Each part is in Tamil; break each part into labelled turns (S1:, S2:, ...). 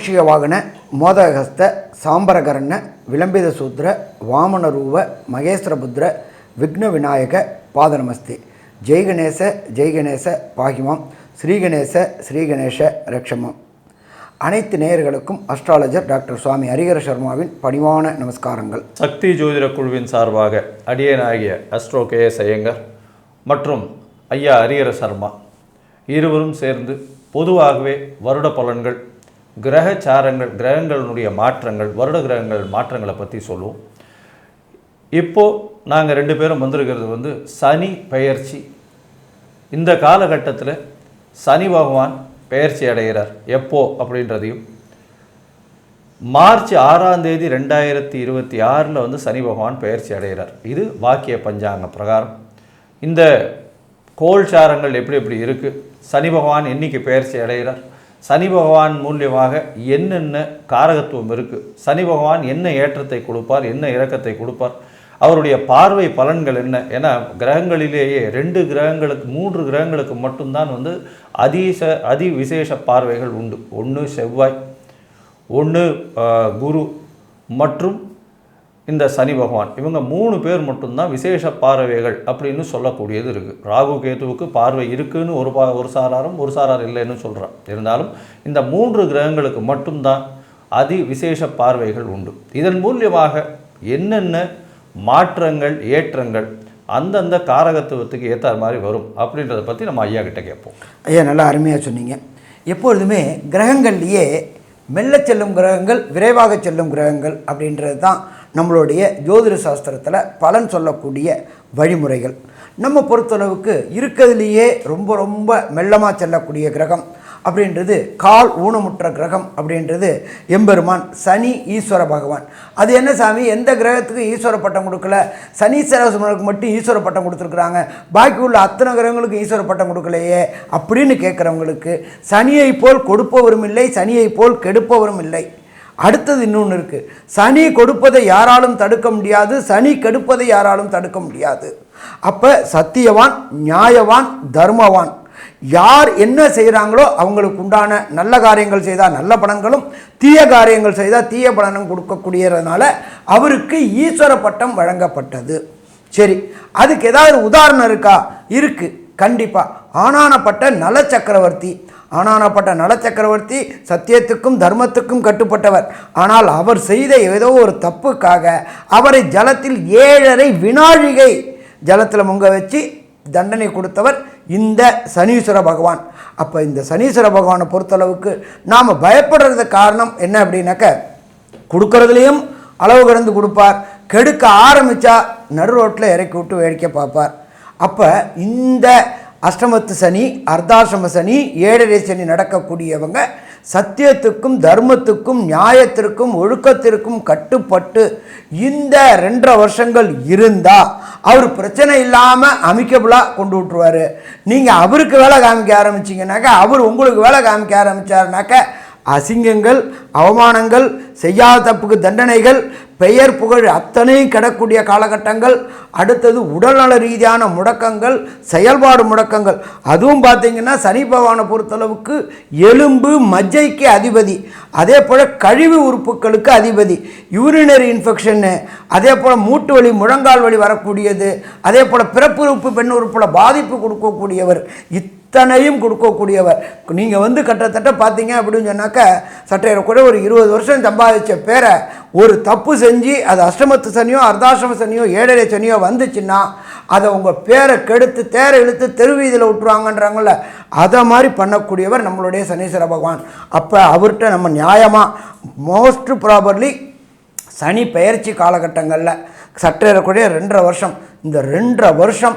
S1: மூஷிக வாகன மோதகஸ்த சாம்பரகரண விளம்பித சூத்திர வாமனரூப மகேஸ்வரபுத்திர விக்ன விநாயக பாதநமஸ்தே ஜெய்கணேச ஜெய்கணேச பாகிமாம். ஸ்ரீகணேச ஸ்ரீகணேச ரக்ஷமம். அனைத்து நேயர்களுக்கும் அஸ்ட்ராலஜர் டாக்டர் சுவாமி ஹரிகர சர்மாவின் பணிவான நமஸ்காரங்கள்.
S2: சக்தி ஜோதிட குழுவின் சார்பாக அடியனாகிய அஸ்ட்ரோ கே எஸ் ஐயங்கர் மற்றும் ஐயா ஹரிஹர சர்மா இருவரும் சேர்ந்து பொதுவாகவே வருட பலன்கள் கிரக சாரங்கள் கிரகங்களினுடைய மாற்றங்கள் வருட கிரகங்கள் மாற்றங்களை பற்றி சொல்லுவோம். இப்போது நாங்கள் ரெண்டு பேரும் வந்திருக்கிறது வந்து சனி பெயர்ச்சி. இந்த காலகட்டத்தில் சனி பகவான் பெயர்ச்சி அடைகிறார். எப்போ அப்படின்றதையும். மார்ச் ஆறாம் தேதி ரெண்டாயிரத்தி இருபத்தி ஆறில் வந்து சனி பகவான் பெயர்ச்சி அடைகிறார். இது வாக்கிய பஞ்சாங்க பிரகாரம். இந்த கோல்சாரங்கள் எப்படி எப்படி இருக்குது சனி பகவான் என்றைக்கு பெயர்ச்சி அடைகிறார்? சனி பகவான் மூலியமாக என்னென்ன காரகத்துவம் இருக்குது சனி பகவான் என்ன ஏற்றத்தை கொடுப்பார்? என்ன இறக்கத்தை கொடுப்பார்? அவருடைய பார்வை பலன்கள் என்ன? ஏன்னா கிரகங்களிலேயே ரெண்டு கிரகங்களுக்கு மூன்று கிரகங்களுக்கு மட்டும்தான் வந்து அதிச அதி விசேஷ பார்வைகள் உண்டு. ஒன்று செவ்வாய் ஒன்று குரு மற்றும் இந்த சனி பகவான். இவங்க மூணு பேர் மட்டும்தான் விசேஷ பார்வைகள் அப்படின்னு சொல்லக்கூடியது இருக்குது ராகு கேதுவுக்கு பார்வை இருக்குன்னு ஒரு பா ஒரு சாராரும் ஒரு சாரார் இல்லைன்னு சொல்கிறான் இருந்தாலும் இந்த மூன்று கிரகங்களுக்கு மட்டும்தான் அதி விசேஷ பார்வைகள் உண்டு. இதன் மூலியமாக என்னென்ன மாற்றங்கள் ஏற்றங்கள் அந்தந்த காரகத்துவத்துக்கு ஏற்ற மாதிரி வரும் அப்படின்றத பற்றி நம்ம ஐயா கிட்ட கேட்போம்.
S1: ஐயா நல்லா அருமையாக சொன்னீங்க. எப்பொழுதுமே கிரகங்கள்லேயே மெல்ல செல்லும் கிரகங்கள் விரைவாக செல்லும் கிரகங்கள் அப்படின்றது தான் நம்மளுடைய ஜோதிட சாஸ்திரத்தில் பலன் சொல்லக்கூடிய வழிமுறைகள். நம்ம பொறுத்தளவுக்கு இருக்கிறதுலேயே ரொம்ப ரொம்ப மெல்லமாக செல்லக்கூடிய கிரகம் அப்படின்றது கால் ஊனமுற்ற கிரகம் அப்படின்றது எம்பெருமான் சனி ஈஸ்வர பகவான். அது என்ன சாமி? எந்த கிரகத்துக்கு ஈஸ்வர பட்டம் கொடுக்கல? சனீஸ்வரசுமனுக்கு மட்டும் ஈஸ்வர பட்டம் கொடுத்துருக்குறாங்க. பாக்கி உள்ள அத்தனை கிரகங்களுக்கு ஈஸ்வர பட்டம் கொடுக்கலையே அப்படின்னு கேட்குறவங்களுக்கு சனியை போல் கொடுப்பவரும் இல்லை சனியை போல் கெடுப்பவரும் இல்லை. அடுத்தது இன்னொன்று இருக்குது சனி கொடுப்பதை யாராலும் தடுக்க முடியாது சனி கெடுப்பதை யாராலும் தடுக்க முடியாது. அப்போ சத்தியவான் நியாயவான் தர்மவான். யார் என்ன செய்கிறாங்களோ அவங்களுக்கு உண்டான நல்ல காரியங்கள் செய்தால் நல்ல பலன்களும் தீய காரியங்கள் செய்தால் தீய பலனும் கொடுக்கக்கூடியதுனால அவருக்கு ஈஸ்வர பட்டம் வழங்கப்பட்டது. சரி அதுக்கு ஏதாவது உதாரணம் இருக்கா? இருக்குது கண்டிப்பாக ஆனானப்பட்ட நல சக்கரவர்த்தி ஆனானப்பட்ட நல சக்கரவர்த்தி சத்தியத்துக்கும் தர்மத்துக்கும் கட்டுப்பட்டவர். ஆனால் அவர் செய்த ஏதோ ஒரு தப்புக்காக அவரை ஜலத்தில் ஏழரை வினாழிகை ஜலத்தில் முங்க வச்சு தண்டனை கொடுத்தவர் இந்த சனீஸ்வர பகவான். அப்போ இந்த சனீஸ்வர பகவானை பொறுத்தளவுக்கு நாம் பயப்படுறது காரணம் என்ன அப்படின்னாக்க கொடுக்கறதுலேயும் அளவு கடந்து கொடுப்பார். கெடுக்க ஆரம்பித்தா நடு ரோட்டில் இறக்கி விட்டு வேடிக்கை பார்ப்பார். அப்போ இந்த அஷ்டமத்து சனி அர்த்தாசிரம சனி ஏழரை சனி நடக்கக்கூடியவங்க சத்தியத்துக்கும் தர்மத்துக்கும் நியாயத்திற்கும் ஒழுக்கத்திற்கும் கட்டுப்பட்டு இந்த ரெண்டரை வருஷங்கள் இருந்தால் அவர் பிரச்சனை இல்லாமல் அமிக்கபுளாக கொண்டு விட்ருவார் நீங்கள் அவருக்கு வேலை காமிக்க ஆரம்பிச்சிங்கனாக்கா அவர் உங்களுக்கு வேலை காமிக்க ஆரம்பித்தாருனாக்க அசிங்கங்கள் அவமானங்கள் செய்யாத தப்புக்கு தண்டனைகள் பெயர் புகழ் அத்தனையும் கிடக்கூடிய காலகட்டங்கள் அடுத்தது உடல்நல ரீதியான முடக்கங்கள் செயல்பாடு முடக்கங்கள். அதுவும் பார்த்தீங்கன்னா சனி பகவானை பொறுத்தளவுக்கு எலும்பு மஜ்ஜைக்கு அதிபதி. அதே போல் கழிவு உறுப்புகளுக்கு அதிபதி. யூரினரி இன்ஃபெக்ஷன்னு அதே போல் மூட்டு வலி முழங்கால் வலி வரக்கூடியது. அதே போல் பிறப்பு உறுப்பு பெண் உறுப்பில் பாதிப்பு கொடுக்கக்கூடியவர். இத்தனையும் கொடுக்கக்கூடியவர். நீங்கள் வந்து கிட்டத்தட்ட பார்த்தீங்க அப்படின்னு சொன்னாக்க சட்டையரை கூட ஒரு இருபது வருஷம் சம்பாதிச்ச பேரை ஒரு தப்பு செஞ்சு அது அஷ்டமத்து சனியோ அர்த்தாசிரம சனியோ ஏழரை சனியோ வந்துச்சுன்னா அதை உங்கள் பேரை கெடுத்து தேரை இழுத்து தெருவீதியில் விட்டுருவாங்கன்றாங்கள அதை மாதிரி பண்ணக்கூடியவர் நம்மளுடைய சனீஸ்வர பகவான். அப்போ அவர்கிட்ட நம்ம நியாயமாக மோஸ்ட் ப்ராபர்லி சனி பெயர்ச்சி காலகட்டங்களில் சற்றேறக்கூடிய ரெண்டரை வருஷம். இந்த ரெண்டரை வருஷம்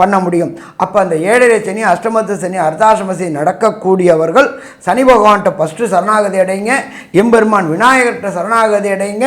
S1: பண்ண முடியும். அப்போ அந்த ஏழரை சனி அஷ்டமத்து சனி அர்த்தாசிரம சனி நடக்கக்கூடியவர்கள் சனி பகவான்கிட்ட ஃபஸ்ட்டு சரணாகதி அடைங்க. எம்பெருமான் விநாயகர்கிட்ட சரணாகதி அடைங்க.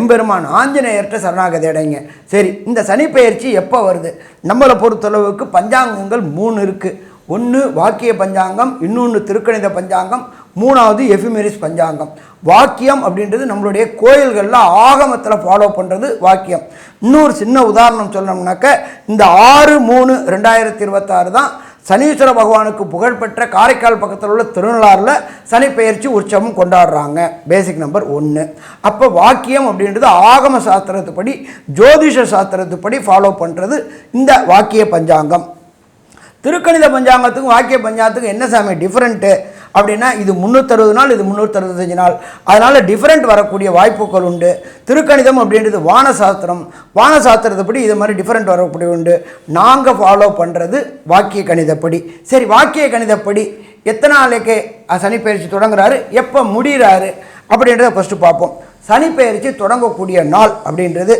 S1: எம்பெருமான் ஆஞ்சநேயர்கிட்ட சரணாகதி அடைங்க. சரி இந்த சனி பயிற்சி எப்போ வருது? நம்மளை பொறுத்தளவுக்கு பஞ்சாங்கங்கள் மூணு இருக்குது ஒன்று வாக்கிய பஞ்சாங்கம் இன்னொன்று திருக்கணித பஞ்சாங்கம் மூணாவது எஃபிமெரிஸ் பஞ்சாங்கம். வாக்கியம் அப்படின்றது நம்மளுடைய கோயில்களில் ஆகமத்தில் ஃபாலோ பண்ணுறது வாக்கியம். இன்னொரு சின்ன உதாரணம் சொல்லணும்னாக்க இந்த ஆறு மூணு ரெண்டாயிரத்தி இருபத்தாறு தான் சனீஸ்வர பகவானுக்கு புகழ்பெற்ற காரைக்கால் பக்கத்தில் உள்ள திருநள்ளாறில் சனி பெயர்ச்சி உற்சவம் கொண்டாடுறாங்க. பேசிக் நம்பர் ஒன்று அப்போ வாக்கியம் அப்படின்றது ஆகம சாஸ்திரத்துப்படி ஜோதிஷ சாஸ்திரத்துப்படி ஃபாலோ பண்ணுறது இந்த வாக்கிய பஞ்சாங்கம். திருக்கணித பஞ்சாங்கத்துக்கும் வாக்கிய பஞ்சாங்கத்துக்கும் என்ன சாமி டிஃப்ரெண்ட்டு அப்படின்னா இது முந்நூற்றறுபது நாள் இது முந்நூற்றறுபத்தஞ்சு நாள். அதனால் டிஃப்ரெண்ட் வரக்கூடிய வாய்ப்புகள் உண்டு. திருக்கணிதம் அப்படின்றது வானசாஸ்திரம். வானசாஸ்திரத்தைப்படி இது மாதிரி டிஃப்ரெண்ட் வரக்கூடிய உண்டு. நாங்கள் ஃபாலோ பண்ணுறது வாக்கிய கணிதப்படி. சரி வாக்கிய கணிதப்படி எத்தனை நாளைக்கு சனிப்பயிற்சி தொடங்குறாரு? எப்போ முடிகிறாரு அப்படின்றத ஃபஸ்ட்டு பார்ப்போம். சனிப்பெயர்ச்சி தொடங்கக்கூடிய நாள் அப்படின்றது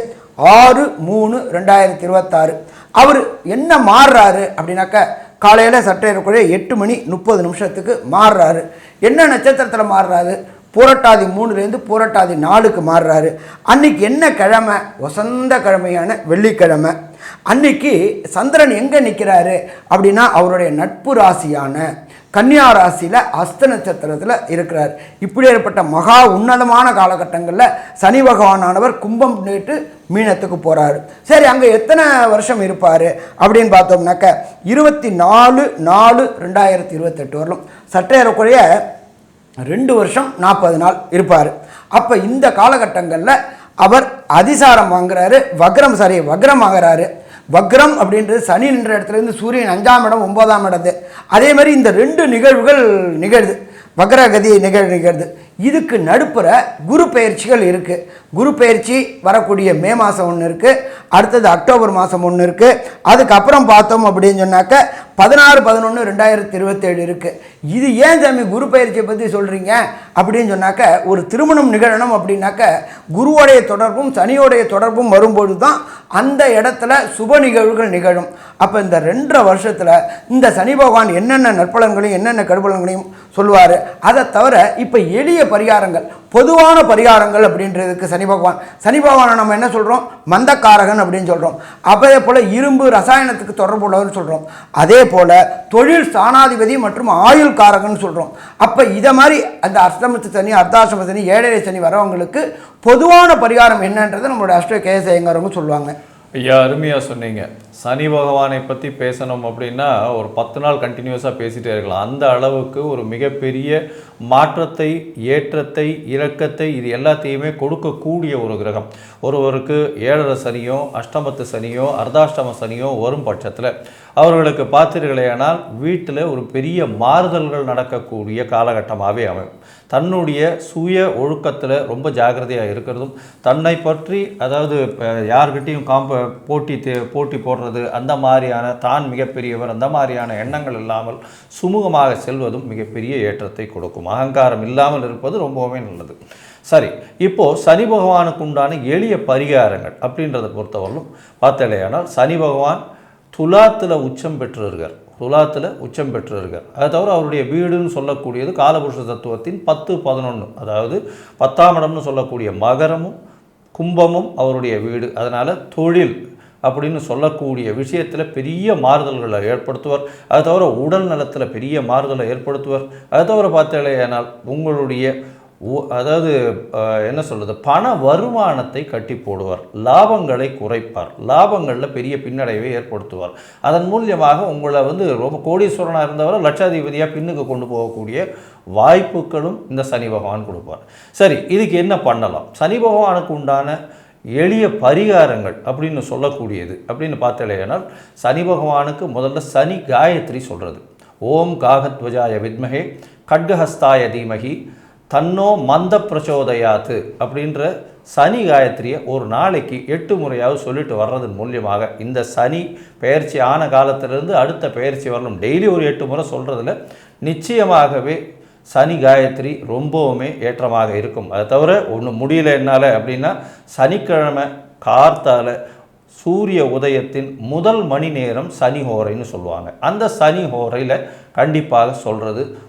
S1: ஆறு மூணு ரெண்டாயிரத்தி இருபத்தாறு. அவர் என்ன மாறுறாரு அப்படின்னாக்க காலையில் சட்டையறக்குள்ளே எட்டு மணி முப்பது நிமிஷத்துக்கு மாறுறாரு. என்ன நட்சத்திரத்தில் மாறுறாரு? பூரட்டாதி மூணுலேருந்து பூரட்டாதி நாலுக்கு மாறுறாரு. அன்னைக்கு என்ன கிழமை? வசந்த கிழமையான வெள்ளிக்கிழமை. அன்னைக்கு சந்திரன் எங்கே நிற்கிறாரு அப்படின்னா அவருடைய நட்பு ராசியான கன்னியா ராசியில் அஸ்த நட்சத்திரத்தில் இருக்கிறார். இப்படி ஏற்பட்ட மகா உன்னதமான காலகட்டங்களில் சனி பகவானானவர் கும்பம் நேற்று மீனத்துக்கு போகிறாரு சரி அங்கே எத்தனை வருஷம் இருப்பார் அப்படின்னு பார்த்தோம்னாக்க இருபத்தி நாலு நாலு ரெண்டாயிரத்தி இருபத்தெட்டு வரலும் சற்றேறக்குறைய ரெண்டு வருஷம் நாற்பது நாள் இருப்பார். அப்போ இந்த காலகட்டங்களில் அவர் அதிசாரம் வாங்குறாரு வக்ரம் சாரி வக்ரம் ஆகிறாரு வக்ரம் அப்படின்றது சனி நின்ற இடத்துல இருந்து சூரியன் அஞ்சாம் இடம் ஒன்பதாம் இடத்து. அதே மாதிரி இந்த ரெண்டு நிகழ்வுகள் நிகழுது. வக்ரகதி நிகழ் நிகழ்து. இதுக்கு நடுப்புற குரு பயிற்சிகள் இருக்குது குரு பயிற்சி வரக்கூடிய மே மாதம் ஒன்று இருக்குது அடுத்தது அக்டோபர் மாதம் ஒன்று இருக்குது அதுக்கப்புறம் பார்த்தோம் அப்படின்னு சொன்னாக்க பதினாறு பதினொன்று ரெண்டாயிரத்தி இருபத்தேழு இருக்குது இது ஏன் சாமி குரு பயிற்சியை பற்றி சொல்கிறீங்க அப்படின்னு சொன்னாக்க ஒரு திருமணம் நிகழணும் அப்படின்னாக்க குருவோடைய தொடர்பும் சனியோடைய தொடர்பும் வரும்பொழுது தான் அந்த இடத்துல சுப நிகழ்வுகள் நிகழும். அப்போ இந்த ரெண்டரை வருஷத்தில் இந்த சனி பகவான் என்னென்ன நற்பலன்களையும் என்னென்ன கடுபலன்களையும் சொல்லுவார்? அதை தவிர இப்போ எளிய பரிகாரங்கள் பொதுவான பரிகாரங்கள் அப்படின்றதுக்கு சனி பகவான் சனி பகவானை நம்ம என்ன சொல்கிறோம் மந்தக்காரகன் அப்படின்னு சொல்கிறோம் அதே போல் இரும்பு ரசாயனத்துக்கு தொடர்பு உள்ளவர்னு சொல்கிறோம் அதே போல் தொழில் ஸ்தானாதிபதி மற்றும் ஆயுள் காரகன் சொல்கிறோம் அப்போ இதை மாதிரி அந்த அஷ்டமத்து சனி அர்த்தாசிரம சனி ஏழரை சனி வரவங்களுக்கு பொதுவான பரிகாரம் என்னன்றதை நம்மளோட அஷ்ட கேசயங்கிறவங்க சொல்லுவாங்க.
S2: ஐயா அருமையாக சொன்னீங்க. சனி பகவானை பற்றி பேசணும் அப்படின்னா ஒரு பத்து நாள் கண்டினியூஸாக பேசிகிட்டே இருக்கலாம். அந்த அளவுக்கு ஒரு மிகப்பெரிய மாற்றத்தை ஏற்றத்தை இறக்கத்தை இது எல்லாத்தையுமே கொடுக்கக்கூடிய ஒரு கிரகம். ஒருவருக்கு ஏழரை சனியோ அஷ்டமத்து சனியோ அர்த்தாஷ்டம சனியோ வரும் பட்சத்தில் அவர்களுக்கு பார்த்தீர்களேயானால் வீட்டில் ஒரு பெரிய மாறுதல்கள் நடக்கக்கூடிய காலகட்டமாகவே அமையும். தன்னுடைய சுய ஒழுக்கத்தில் ரொம்ப ஜாக்கிரதையாக இருக்கிறதும் தன்னை பற்றி அதாவது யார்கிட்டையும் காம்ப போட்டி தே- போட்டி போடுறது அந்த மாதிரியான தான் மிகப்பெரியவர் அந்த மாதிரியான எண்ணங்கள் இல்லாமல் சுமூகமாக செல்வதும் மிகப்பெரிய ஏற்றத்தை கொடுக்கும். அகங்காரம் இல்லாமல் இருப்பது ரொம்பவுமே நல்லது. சரி இப்போது சனி பகவானுக்கு உண்டான எளிய பரிகாரங்கள் அப்படின்றத பொறுத்தவரையிலும் பார்த்தலையானால் சனி பகவான் துலாத்தில் உச்சம் பெற்றிருக்கார் துலாத்தில் உச்சம் பெற்றிருக்கார் அதை தவிர அவருடைய வீடுன்னு சொல்லக்கூடியது காலபுருஷ தத்துவத்தின் பத்து பதினொன்று அதாவது பத்தாம் இடம்னு சொல்லக்கூடிய மகரமும் கும்பமும் அவருடைய வீடு. அதனால் தொழில் அப்படின்னு சொல்லக்கூடிய விஷயத்தில் பெரிய மாறுதல்களை ஏற்படுத்துவார். அது தவிர உடல் நலத்தில் பெரிய மாறுதலை ஏற்படுத்துவார். அது தவிர பார்த்தீங்களேனால் உங்களுடைய அதாவது என்ன சொல்கிறது பண வருமானத்தை கட்டி போடுவார். லாபங்களை குறைப்பார். லாபங்களில் பெரிய பின்னடைவை ஏற்படுத்துவார். அதன் மூலியமாக உங்களை வந்து ரொம்ப கோடீஸ்வரனாக இருந்தவரை லட்சாதிபதியாக பின்னுக்கு கொண்டு போகக்கூடிய வாய்ப்புகளும் இந்த சனி பகவான் கொடுப்பார். சரி இதுக்கு என்ன பண்ணலாம்? சனி பகவானுக்கு உண்டான எளிய பரிகாரங்கள் அப்படின்னு சொல்லக்கூடியது. அப்படின்னு பார்த்தலையானால் சனி பகவானுக்கு முதல்ல சனி காயத்ரி சொல்கிறது ஓம் காகத்வஜாய வித்மகே கட்கஹஸ்தாய தீமகி தன்னோ மந்த பிரச்சோதயாத்து அப்படின்ற சனி காயத்ரியை ஒரு நாளைக்கு எட்டு முறையாவது சொல்லிட்டு வர்றதன் மூலியமாக இந்த சனி பயிற்சி ஆன காலத்திலிருந்து அடுத்த பயிற்சி வரணும். டெய்லி ஒரு எட்டு முறை சொல்கிறதுல நிச்சயமாகவே சனி காயத்ரி ரொம்பவுமே ஏற்றமாக இருக்கும். அதை தவிர ஒன்று முடியல என்னால் அப்படின்னா சனிக்கிழமை கார்த்தால் சூரிய உதயத்தின் முதல் மணி நேரம் சனி ஹோரைன்னு சொல்லுவாங்க. அந்த சனி ஹோரையில் கண்டிப்பாக சொல்கிறது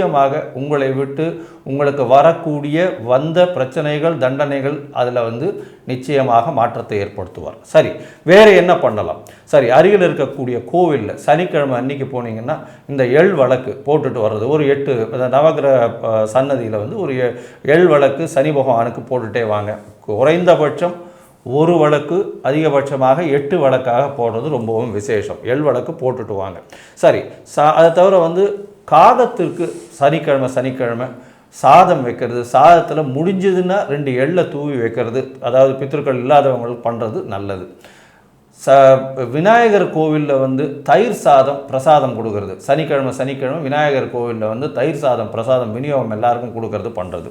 S2: நிச்சயமாக உங்களை விட்டு உங்களுக்கு வரக்கூடிய வந்த பிரச்சனைகள் தண்டனைகள் அதில் வந்து நிச்சயமாக மாற்றத்தை ஏற்படுத்துவார். சரி வேறு என்ன பண்ணலாம்? சரி அருகில் இருக்கக்கூடிய கோவிலில் சனிக்கிழமை அன்னைக்கு போனீங்கன்னா இந்த எள் வழக்கு போட்டுட்டு வர்றது. ஒரு எட்டு நவகிரக சன்னதியில் வந்து ஒரு எ- எள் வழக்கு சனி பகவானுக்கு போட்டுட்டே வாங்க. குறைந்தபட்சம் ஒரு வழக்கு அதிகபட்சமாக எட்டு வழக்காக போடுறது ரொம்பவும் விசேஷம். எள் வழக்கு போட்டுட்டு வாங்க. சரி சா அதை தவிர வந்து காகத்திற்கு சனிக்கிழமை சனிக்கிழமை சாதம் வைக்கிறது. சாதத்தில் முடிஞ்சதுன்னா ரெண்டு எள்ளை தூவி வைக்கிறது. அதாவது பித்திருக்கள் இல்லாதவங்களுக்கு பண்ணுறது நல்லது. ச விநாயகர் கோவிலில் வந்து தயிர் சாதம் பிரசாதம் கொடுக்கறது. சனிக்கிழமை சனிக்கிழமை விநாயகர் கோவிலில் வந்து தயிர் சாதம் பிரசாதம் விநியோகம் எல்லாருக்கும் கொடுக்கறது பண்ணுறது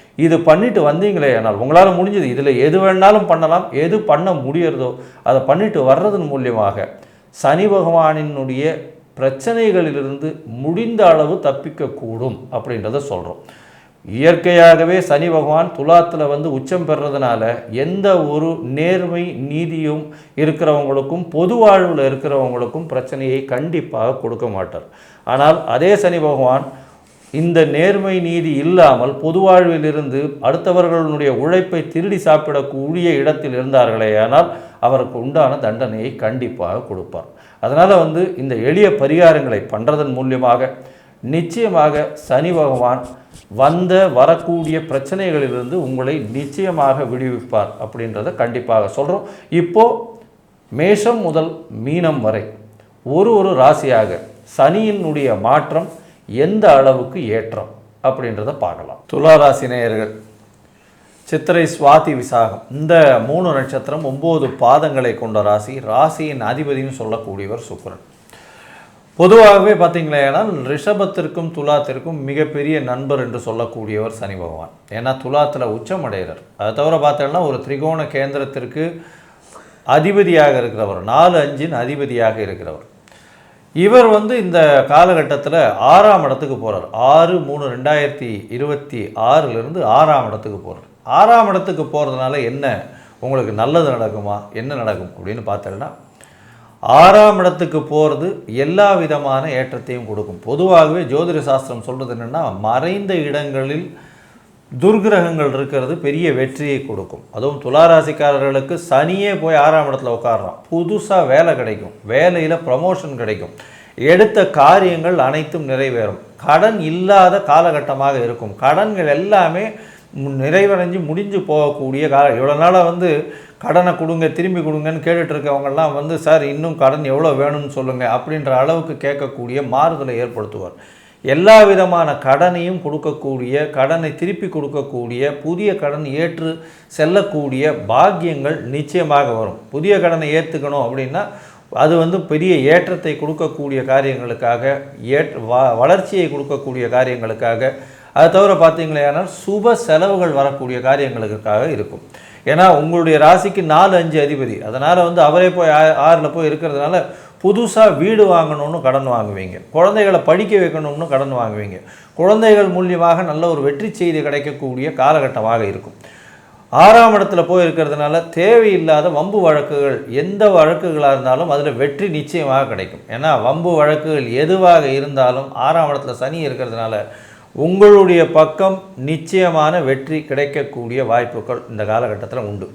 S2: இது பண்ணிட்டு வந்தீங்களே ஆனால் உங்களால் முடிஞ்சது. இதில் எது வேணாலும் பண்ணலாம். எது பண்ண முடியறதோ அதை பண்ணிட்டு வர்றதன் மூலியமாக சனி பகவானினுடைய பிரச்சனைகளிலிருந்து முடிந்த அளவு தப்பிக்கக்கூடும் அப்படின்றத சொல்கிறோம் இயற்கையாகவே சனி பகவான் துலாத்தில் வந்து உச்சம் பெறதுனால எந்த ஒரு நேர்மை நீதியும் இருக்கிறவங்களுக்கும் பொது வாழ்வில் இருக்கிறவங்களுக்கும் பிரச்சனையை கண்டிப்பாக கொடுக்க மாட்டார். ஆனால் அதே சனி பகவான் இந்த நேர்மை நீதி இல்லாமல் பொதுவாழ்வில் இருந்து அடுத்தவர்களுடைய உழைப்பை திருடி சாப்பிடக்கூடிய இடத்தில் இருந்தார்களே ஆனால் அவருக்கு உண்டான தண்டனையை கண்டிப்பாக கொடுப்பார். அதனால் வந்து இந்த எளிய பரிகாரங்களை பண்ணுறதன் மூலியமாக நிச்சயமாக சனி பகவான் வந்த வரக்கூடிய பிரச்சனைகளிலிருந்து உங்களை நிச்சயமாக விடுவிப்பார் அப்படின்றத கண்டிப்பாக சொல்கிறோம் இப்போது மேஷம் முதல் மீனம் வரை ஒரு ஒரு ராசியாக சனியினுடைய மாற்றம் எந்த அளவுக்கு ஏற்றம் அப்படின்றத பார்க்கலாம். துளாராசி நேயர்கள் சித்திரை சுவாதி விசாகம். இந்த மூணு நட்சத்திரம் ஒம்பது பாதங்களை கொண்ட ராசி. ராசியின் அதிபதினு சொல்லக்கூடியவர் சுக்கரன். பொதுவாகவே பார்த்தீங்களேனால் ரிஷபத்திற்கும் துலாத்திற்கும் மிகப்பெரிய நண்பர் என்று சொல்லக்கூடியவர் சனி பகவான். ஏன்னா துலாத்தில் உச்சம் அடைகிறார் அதை தவிர பார்த்தோம்னா ஒரு திரிகோண கேந்திரத்திற்கு அதிபதியாக இருக்கிறவர் நாலு அஞ்சின் அதிபதியாக இருக்கிறவர். இவர் வந்து இந்த காலகட்டத்தில் ஆறாம் இடத்துக்கு போகிறார் ஆறு மூணு ரெண்டாயிரத்தி இருபத்தி ஆறிலிருந்து ஆறாம் இடத்துக்கு போகிறார் ஆறாம் இடத்துக்கு போகிறதுனால என்ன? உங்களுக்கு நல்லது நடக்குமா? என்ன நடக்கும்? அப்படின்னு பார்த்தோம்னா ஆறாம் இடத்துக்கு போகிறது எல்லா விதமான ஏற்றத்தையும் கொடுக்கும். பொதுவாகவே ஜோதிட சாஸ்திரம் சொல்கிறது என்னென்னா மறைந்த இடங்களில் துர்கிரகங்கள் இருக்கிறது பெரிய வெற்றியை கொடுக்கும். அதுவும் துளாராசிக்காரர்களுக்கு சனியே போய் ஆறாம் இடத்துல உட்காடுறான் புதுசாக வேலை கிடைக்கும். வேலையில் ப்ரமோஷன் கிடைக்கும். எடுத்த காரியங்கள் அனைத்தும் நிறைவேறும். கடன் இல்லாத காலகட்டமாக இருக்கும். கடன்கள் எல்லாமே நிறைவடைஞ்சு முடிஞ்சு போகக்கூடிய கால இவ்வளோ நாளாக வந்து கடனை கொடுங்க திரும்பி கொடுங்கன்னு கேட்டுட்டு இருக்கவங்கெல்லாம் வந்து சார் இன்னும் கடன் எவ்வளோ வேணும்னு சொல்லுங்கள் அப்படின்ற அளவுக்கு கேட்கக்கூடிய மாறுதலை ஏற்படுத்துவார். எல்லா விதமான கடனையும் கொடுக்கக்கூடிய கடனை திருப்பி கொடுக்கக்கூடிய புதிய கடன் ஏற்று செல்லக்கூடிய பாக்கியங்கள் நிச்சயமாக வரும். புதிய கடனை ஏற்றுக்கணும் அப்படின்னா அது வந்து பெரிய ஏற்றத்தை கொடுக்கக்கூடிய காரியங்களுக்காக ஏற் வ வளர்ச்சியை கொடுக்கக்கூடிய காரியங்களுக்காக அது தவிர பார்த்தீங்களேனால் சுப செலவுகள் வரக்கூடிய காரியங்களுக்காக இருக்கும். ஏன்னா உங்களுடைய ராசிக்கு நாலு அஞ்சு அதிபதி. அதனால் வந்து அவரே போய் ஆ- ஆறில் போய் இருக்கிறதுனால புதுசாக வீடு வாங்கணும்னு கடன் வாங்குவீங்க. குழந்தைகளை படிக்க வைக்கணும்னு கடன் வாங்குவீங்க. குழந்தைகள் மூலியமாக நல்ல ஒரு வெற்றி செய்தி கிடைக்கக்கூடிய காலகட்டமாக இருக்கும். ஆறாம் இடத்துல போய் இருக்கிறதுனால தேவையில்லாத வம்பு வழக்குகள் எந்த வழக்குகளாக இருந்தாலும் அதில் வெற்றி நிச்சயமாக கிடைக்கும். ஏன்னா வம்பு வழக்குகள் எதுவாக இருந்தாலும் ஆறாம் இடத்துல சனி இருக்கிறதுனால உங்களுடைய பக்கம் நிச்சயமான வெற்றி கிடைக்கக்கூடிய வாய்ப்புகள் இந்த காலகட்டத்தில் உண்டு.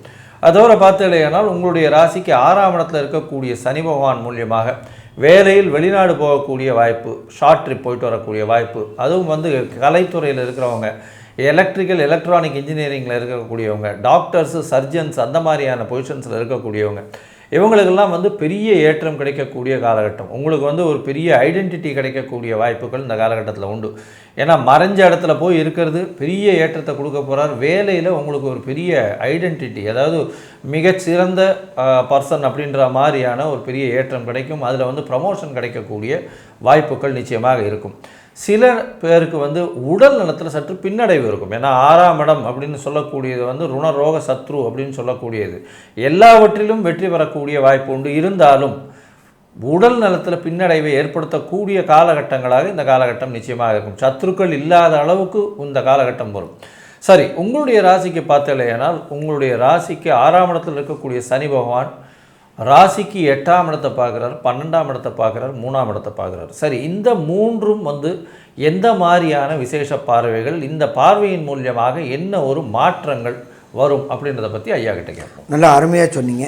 S2: அதோட பார்த்தீங்கன்னா உங்களுடைய ராசிக்கு ஆறாம் இடத்துல இருக்கக்கூடிய சனி பகவான் மூலியமாக வேலையில் வெளிநாடு போகக்கூடிய வாய்ப்பு ஷார்ட் ட்ரிப் போயிட்டு வரக்கூடிய வாய்ப்பு அதுவும் வந்து கலைத்துறையில் இருக்கிறவங்க எலக்ட்ரிக்கல் எலக்ட்ரானிக் இன்ஜினியரிங்கில் இருக்கக்கூடியவங்க டாக்டர்ஸு சர்ஜன்ஸ் அந்த மாதிரியான பொசிஷன்ஸில் இருக்கக்கூடியவங்க. இவங்களுக்கெல்லாம் வந்து பெரிய ஏற்றம் கிடைக்கக்கூடிய காலகட்டம். உங்களுக்கு வந்து ஒரு பெரிய ஐடென்டிட்டி கிடைக்கக்கூடிய வாய்ப்புகள் இந்த காலகட்டத்தில் உண்டு. ஏன்னா மறைஞ்ச இடத்துல போய் இருக்கிறது பெரிய ஏற்றத்தை கொடுக்க போகிறார் வேலையில் உங்களுக்கு ஒரு பெரிய ஐடென்டிட்டி அதாவது மிகச்சிறந்த பர்சன் அப்படின்ற மாதிரியான ஒரு பெரிய ஏற்றம் கிடைக்கும். அதில் வந்து ப்ரமோஷன் கிடைக்கக்கூடிய வாய்ப்புகள் நிச்சயமாக இருக்கும். சில பேருக்கு வந்து உடல் நலத்தில் சற்று பின்னடைவு இருக்கும். ஏன்னா ஆறாம் இடம் அப்படின்னு சொல்லக்கூடியது வந்து ருணரோக சத்ரு அப்படின்னு சொல்லக்கூடியது. எல்லாவற்றிலும் வெற்றி பெறக்கூடிய வாய்ப்பு உண்டு. இருந்தாலும் உடல் நலத்தில் பின்னடைவை ஏற்படுத்தக்கூடிய காலகட்டங்களாக இந்த காலகட்டம் நிச்சயமாக இருக்கும். சத்ருக்கள் இல்லாத அளவுக்கு இந்த காலகட்டம் வரும். சரி உங்களுடைய ராசிக்கு பார்த்தலையானால் உங்களுடைய ராசிக்கு ஆறாம் இடத்தில் இருக்கக்கூடிய சனி பகவான் ராசிக்கு எட்டாம் இடத்தை பார்க்குறார் பன்னெண்டாம் இடத்தை பார்க்குறார் மூணாம் இடத்தை பார்க்குறார். சரி இந்த மூன்றும் வந்து எந்த மாதிரியான விசேஷ பார்வைகள் இந்த பார்வையின் மூலியமாக என்ன ஒரு மாற்றங்கள் வரும் அப்படின்றத பற்றி ஐயா கிட்ட கேட்போம்.
S1: நல்லா அருமையாக சொன்னீங்க.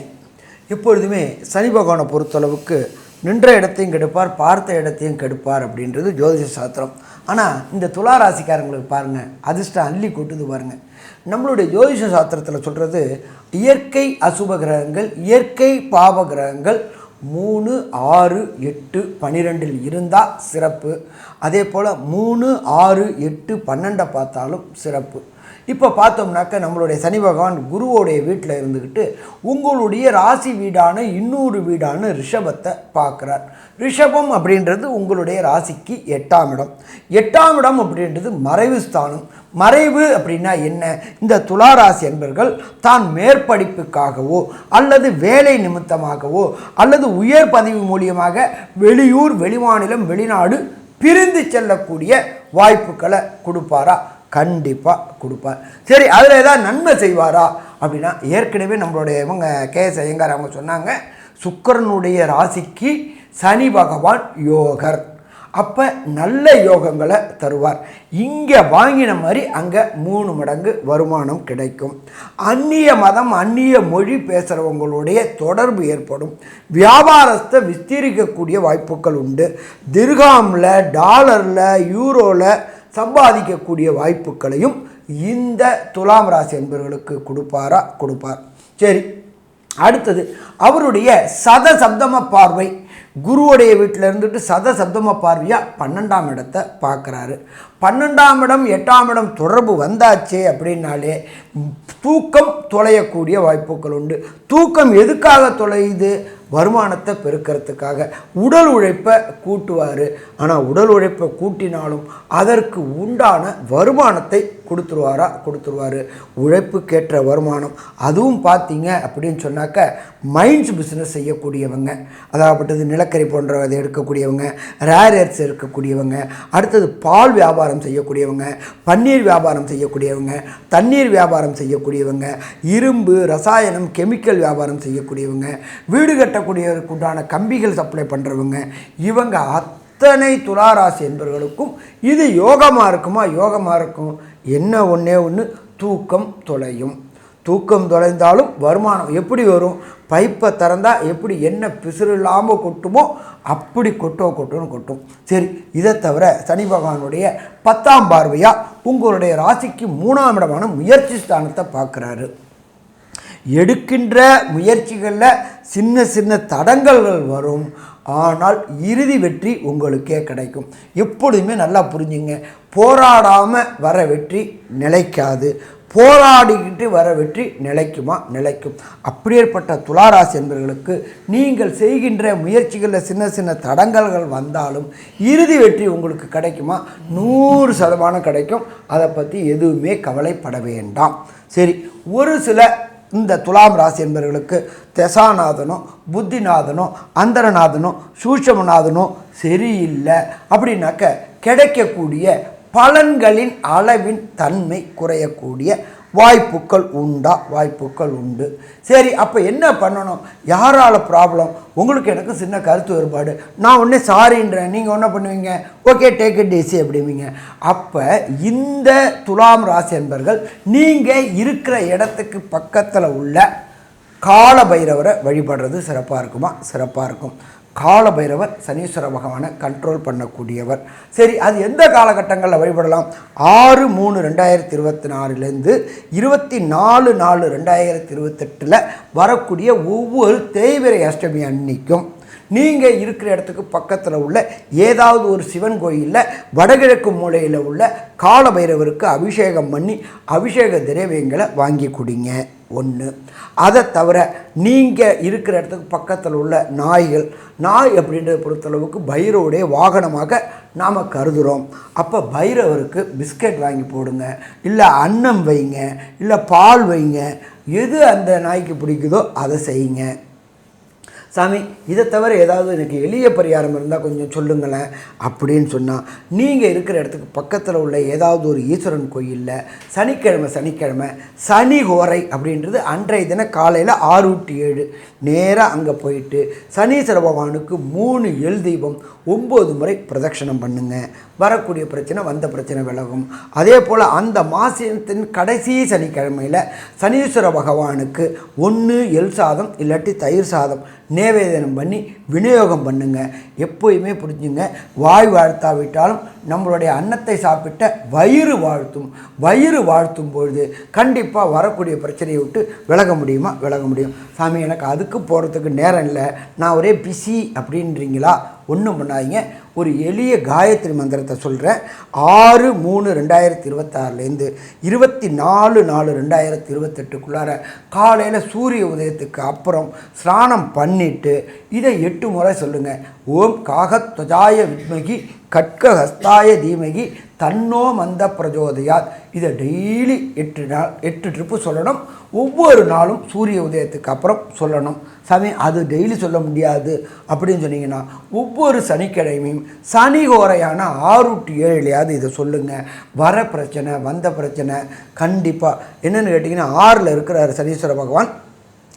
S1: எப்பொழுதுமே சனி பகவானை பொறுத்தளவுக்கு நின்ற இடத்தையும் கெடுப்பார் பார்த்த இடத்தையும் கெடுப்பார் அப்படின்றது ஜோதிஷ சாஸ்திரம். ஆனால் இந்த துலா ராசிக்காரங்களுக்கு பாருங்கள் அதிர்ஷ்டம் அள்ளி கொட்டுது பாருங்கள் நம்மளுடைய ஜோதிஷ சாஸ்திரத்தில் சொல்கிறது இயற்கை அசுப கிரகங்கள் இயற்கை பாவ கிரகங்கள் மூணு ஆறு எட்டு பன்னிரெண்டில் இருந்தால் சிறப்பு. அதே போல் மூணு ஆறு எட்டு பன்னெண்டை பார்த்தாலும் சிறப்பு. இப்போ பார்த்தோம்னாக்க நம்மளுடைய சனி பகவான் குருவோடைய வீட்டில் இருந்துக்கிட்டு உங்களுடைய ராசி வீடான இன்னொரு வீடான ரிஷபத்தை பார்க்குறார். ரிஷபம் அப்படின்றது உங்களுடைய ராசிக்கு எட்டாம் இடம். எட்டாம் இடம் அப்படின்றது மறைவு ஸ்தானம். மறைவு அப்படின்னா என்ன? இந்த துலா ராசி என்பர்கள் தான் மேற்படிப்புக்காகவோ அல்லது வேலை நிமித்தமாகவோ அல்லது உயர் பதவி மூலியமாக வெளியூர் வெளிமாநிலம் வெளிநாடு பிரிந்து செல்லக்கூடிய வாய்ப்புகளை கொடுப்பாரா? கண்டிப்பாக கொடுப்பார். சரி அதில் ஏதாவது நன்மை செய்வாரா? அப்படின்னா ஏற்கனவே நம்மளுடைய இவங்க கே எஸ் ஐயங்கார் அவங்க சொன்னாங்க சுக்கிரனுடைய ராசிக்கு சனி பகவான் யோகர். அப்போ நல்ல யோகங்களை தருவார். இங்கே வாங்கின மாதிரி அங்கே மூணு மடங்கு வருமானம் கிடைக்கும். அந்நிய மதம் அந்நிய மொழி பேசுகிறவங்களுடைய தொடர்பு ஏற்படும். வியாபாரத்தை விஸ்தீரிக்கக்கூடிய வாய்ப்புகள் உண்டு. திர்காமில் டாலரில் யூரோவில் சம்பாதிக்கக்கூடிய வாய்ப்புகளையும் இந்த துலாம் ராசி என்பவர்களுக்கு கொடுப்பாரா கொடுப்பார். சரி அடுத்தது அவருடைய சத சப்தம பார்வை. குருவுடைய வீட்டில் இருந்துட்டு சத சப்தம பார்வையாக பன்னெண்டாம் இடத்தை பார்க்குறாரு. பன்னெண்டாம் இடம் எட்டாம் இடம் தொடர்பு வந்தாச்சே அப்படின்னாலே தூக்கம் தொலையக்கூடிய வாய்ப்புகள் உண்டு. தூக்கம் எதுக்காக தொலையுது? வருமானத்தை பெருக்கிறதுக்காக. உடல் உழைப்பை கூட்டுவார். ஆனால் உடல் உழைப்பை கூட்டினாலும் அதற்கு உண்டான வருமானத்தை கொடுத்துருவாரா? கொடுத்துருவார். உழைப்புக்கேற்ற வருமானம். அதுவும் பார்த்தீங்க அப்படின்னு சொன்னாக்க மைண்ட்ஸ் பிஸ்னஸ் செய்யக்கூடியவங்க அதாகப்பட்டது நிலக்கரி போன்ற அதை எடுக்கக்கூடியவங்க ரேர் எர்த்ஸ் இருக்கக்கூடியவங்க அடுத்தது பால் வியாபாரம் வியாபாரம் செய்யக்கூடியவங்க பன்னீர் வியாபாரம் செய்யக்கூடியவங்க தண்ணீர் வியாபாரம் செய்யக்கூடியவங்க இரும்பு ரசாயனம் கெமிக்கல் வியாபாரம் செய்யக்கூடியவங்க வீடு கட்டக்கூடியவருக்குண்டான கம்பிகள் சப்ளை பண்ணுறவங்க இவங்க அத்தனை துளாராசி என்பவர்களுக்கும் இது யோகமாக இருக்குமா? யோகமாக இருக்கும். என்ன ஒன்றே ஒன்று தூக்கம் தொலையும். தூக்கம் தொலைந்தாலும் வருமானம் எப்படி வரும்? பைப்பை திறந்தால் எப்படி என்ன பிசுறு இல்லாமல் கொட்டுமோ அப்படி கொட்டோ கொட்டோன்னு கொட்டும். சரி இதை தவிர சனி பகவானுடைய பத்தாம் பார்வையாக உங்களுடைய ராசிக்கு மூணாம் இடமான முயற்சி ஸ்தானத்தை பார்க்குறாரு. எடுக்கின்ற முயற்சிகளில் சின்ன சின்ன தடங்கல்கள் வரும். ஆனால் இறுதி வெற்றி உங்களுக்கே கிடைக்கும். எப்பொழுதுமே நல்லா புரிஞ்சுங்க. போராடாமல் வர வெற்றி நிலைக்காது. போராடிக்கிட்டு வர வெற்றி நிலைக்குமா? நிலைக்கும். அப்படியேற்பட்ட துளாராசி என்பவர்களுக்கு நீங்கள் செய்கின்ற முயற்சிகளில் சின்ன சின்ன தடங்கல்கள் வந்தாலும் இறுதி வெற்றி உங்களுக்கு கிடைக்குமா? நூறு சதமானம் கிடைக்கும். அதை பற்றி எதுவுமே கவலைப்பட வேண்டாம். சரி ஒரு சில இந்த துலாம் ராசி என்பவர்களுக்கு தெசாநாதனோ புத்திநாதனோ அந்தரநாதனோ சூஷமநாதனும் சரியில்லை அப்படின்னாக்க கிடைக்கக்கூடிய பலன்களின் அளவின் தன்மை குறையக்கூடிய வாய்ப்புகள் உண்டா? வாய்ப்புகள் உண்டு. சரி அப்போ என்ன பண்ணணும்? யாரால ப்ராப்ளம் உங்களுக்கு எனக்கு சின்ன கருத்து வேறுபாடு. நான் ஒன்றே சாரின்றேன். நீங்கள் என்ன பண்ணுவீங்க? ஓகே டேக் இட் ஈஸி அப்படிவீங்க அப்போ இந்த துலாம் ராசி என்பர்கள் நீங்கள் இருக்கிற இடத்துக்கு பக்கத்தில் உள்ள கால பைரவரை வழிபடுறது சிறப்பாக இருக்குமா? சிறப்பாக இருக்கும். கால பைரவர் சனீஸ்வர பகவானை கண்ட்ரோல் பண்ணக்கூடியவர். சரி அது எந்த காலகட்டங்களில் வழிபடலாம்? ஆறு மூணு ரெண்டாயிரத்தி இருபத்தி நாலுலேருந்து இருபத்தி நாலு நாலு ரெண்டாயிரத்தி இருபத்தெட்டில் வரக்கூடிய ஒவ்வொரு தேய்விரை அஷ்டமி அன்னைக்கும் நீங்கள் இருக்கிற இடத்துக்கு பக்கத்தில் உள்ள ஏதாவது ஒரு சிவன் கோயிலில் வடகிழக்கு மூலையில் உள்ள கால பைரவருக்கு அபிஷேகம் பண்ணி அபிஷேக திரவியங்களை வாங்கி குடிங்க. ஒன்று அதை தவிர நீங்கள் இருக்கிற இடத்துக்கு பக்கத்தில் உள்ள நாய்கள் நாய் அப்படின்றத பொறுத்தளவுக்கு பைரவருடைய வாகனமாக நாம் கருதுகிறோம் அப்போ பைரவருக்கு பிஸ்கட் வாங்கி போடுங்க. இல்லை அன்னம் வைங்க. இல்லை பால் வைங்க. எது அந்த நாய்க்கு பிடிக்குதோ அதை செய்யுங்க. சாமி இதை தவிர ஏதாவது எனக்கு எளிய பரிகாரம் இருந்தால் கொஞ்சம் சொல்லுங்களேன் அப்படின்னு சொன்னால் நீங்கள் இருக்கிற இடத்துக்கு பக்கத்தில் உள்ள ஏதாவது ஒரு ஈஸ்வரன் கோயிலில் சனிக்கிழமை சனிக்கிழமை சனி ஹோரை அப்படின்றது அன்றைய தினம் காலையில் ஆறு டு ஏழு. நேராக அங்கே போயிட்டு சனீஸ்வர பகவானுக்கு மூணு எல் தீபம் ஒம்பது முறை பிரதட்சணம் பண்ணுங்கள் வரக்கூடிய பிரச்சனை வந்த பிரச்சனை விலகும். அதே போல் அந்த மாதத்தின் கடைசி சனிக்கிழமையில் சனீஸ்வர பகவானுக்கு ஒன்று எல் சாதம் இல்லாட்டி தயிர் சாதம் நேவேதனம் பண்ணி விநியோகம் பண்ணுங்க. எப்போயுமே புரிஞ்சுங்க. வாய் வாழ்த்தாவிட்டாலும் நம்மளுடைய அன்னத்தை சாப்பிட்ட வயிறு வாழ்த்தும் வயிறு வாழ்த்தும் பொழுது கண்டிப்பாக வரக்கூடிய பிரச்சனையை விட்டு விலக முடியுமா? விலக முடியும். சாமி எனக்கு அதுக்கு போகிறதுக்கு நேரம் இல்லை. நான் ஒரே பிஸி அப்படின்றீங்களா? ஒன்றும் பண்ணாதீங்க. ஒரு எளிய காயத்ரி மந்திரத்தை சொல்கிறேன் ஆறு மூணு ரெண்டாயிரத்தி இருபத்தாறுலேருந்து இருபத்தி நாலு நாலு ரெண்டாயிரத்தி இருபத்தெட்டுக்குள்ளார காலையில் சூரிய உதயத்துக்கு அப்புறம் ஸ்நானம் பண்ணிவிட்டு இதை எட்டு முறை சொல்லுங்கள் ஓம் காகத்வஜாய வித்மகி கட்கஹஸ்தாய தீமகி தன்னோ மந்த பிரஜோதயாத். இதை டெய்லி எட்டு நாள் எட்டு ட்ரிப்பு சொல்லணும். ஒவ்வொரு நாளும் சூரிய உதயத்துக்கு அப்புறம் சொல்லணும். சமயம் அது டெய்லி சொல்ல முடியாது அப்படின்னு சொன்னீங்கன்னா ஒவ்வொரு சனிக்கிழமையும் சனி கோரையான ஆறு டு ஏழுலையாவது இதை சொல்லுங்கள் வர பிரச்சனை வந்த பிரச்சனை கண்டிப்பாக என்னென்னு கேட்டிங்கன்னா ஆறில் இருக்கிறார் சனீஸ்வர பகவான்.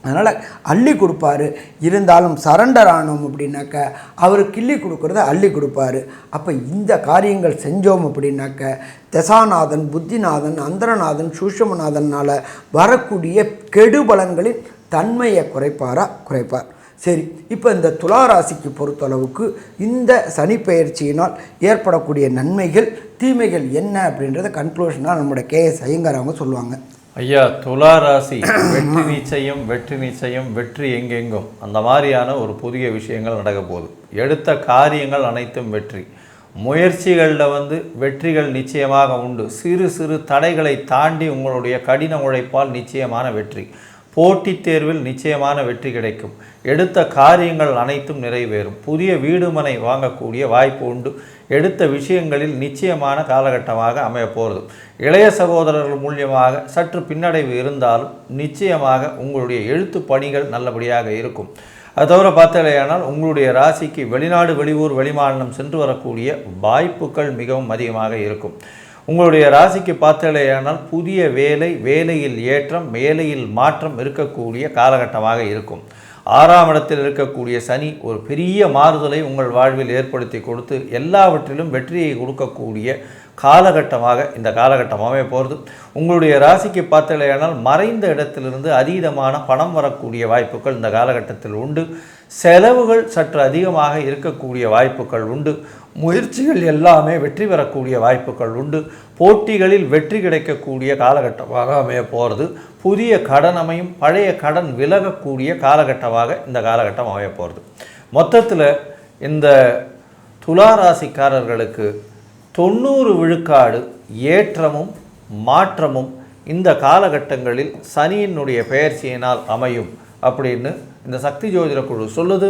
S1: அதனால் அள்ளி கொடுப்பாரு. இருந்தாலும் சரண்டர் ஆனோம் அப்படின்னாக்க அவர் கிள்ளி கொடுக்குறத அள்ளி கொடுப்பாரு. அப்போ இந்த காரியங்கள் செஞ்சோம் அப்படின்னாக்க தசாநாதன் புத்திநாதன் அந்தரநாதன் சூஷமநாதனால் வரக்கூடிய கெடுபலன்களின் தன்மையை குறைப்பாரா? குறைப்பார். சரி இப்போ இந்த துளாராசிக்கு பொறுத்தளவுக்கு இந்த சனிப்பெயர்ச்சியினால் ஏற்படக்கூடிய நன்மைகள் தீமைகள் என்ன அப்படின்றத கன்க்ளூஷனாக நம்மளோட கே எஸ் ஐயங்கார் அவங்க சொல்லுவாங்க.
S2: ஐயா துலா ராசி வெற்றி நிச்சயம் வெற்றி நிச்சயம் வெற்றி எங்கெங்கும் அந்த மாதிரியான ஒரு புதிய விஷயங்கள் நடக்க போகுது. எடுத்த காரியங்கள் அனைத்தும் வெற்றி. முயற்சிகளில் வந்து வெற்றிகள் நிச்சயமாக உண்டு. சிறு சிறு தடைகளை தாண்டி உங்களுடைய கடின உழைப்பால் நிச்சயமான வெற்றி. போட்டித் தேர்வில் நிச்சயமான வெற்றி கிடைக்கும். எடுத்த காரியங்கள் அனைத்தும் நிறைவேறும். புதிய வீடுமனை வாங்கக்கூடிய வாய்ப்பு உண்டு. எடுத்த விஷயங்களில் நிச்சயமான காலகட்டமாக அமைய போகிறது இளைய சகோதரர்கள் மூலியமாக சற்று பின்னடைவு இருந்தாலும் நிச்சயமாக உங்களுடைய எழுத்து பணிகள் நல்லபடியாக இருக்கும். அது தவிர பார்த்தாலேயானால் உங்களுடைய ராசிக்கு வெளிநாடு வெளியூர் வெளிமாநிலம் சென்று வரக்கூடிய வாய்ப்புகள் மிகவும் அதிகமாக இருக்கும். உங்களுடைய ராசிக்கு பார்த்தாலேயானால் புதிய வேலை வேலையில் ஏற்றம் வேலையில் மாற்றம் இருக்கக்கூடிய காலகட்டமாக இருக்கும். ஆறாம் இடத்தில் இருக்கக்கூடிய சனி ஒரு பெரிய மாறுதலை உங்கள் வாழ்வில் ஏற்படுத்தி கொடுத்து எல்லாவற்றிலும் வெற்றியை கொடுக்கக்கூடிய காலகட்டமாக இந்த காலகட்டமாகவே போகிறது. உங்களுடைய ராசிக்கு பார்த்தலையானால் மறைந்த இடத்திலிருந்து அதீதமான பணம் வரக்கூடிய வாய்ப்புகள் இந்த காலகட்டத்தில் உண்டு. செலவுகள் சற்று அதிகமாக இருக்கக்கூடிய வாய்ப்புகள் உண்டு. முயற்சிகள் எல்லாமே வெற்றி பெறக்கூடிய வாய்ப்புகள் உண்டு. போட்டிகளில் வெற்றி கிடைக்கக்கூடிய காலகட்டமாக அமைய போகிறது புதிய கடன் அமையும் பழைய கடன் விலகக்கூடிய காலகட்டமாக இந்த காலகட்டம் அமைய போகிறது மொத்தத்தில் இந்த துளாராசிக்காரர்களுக்கு தொண்ணூறு விழுக்காடு ஏற்றமும் மாற்றமும் இந்த காலகட்டங்களில் சனியினுடைய பெயர்ச்சியினால் அமையும் அப்படின்னு இந்த சக்தி ஜோதிட குழு சொல்லுது.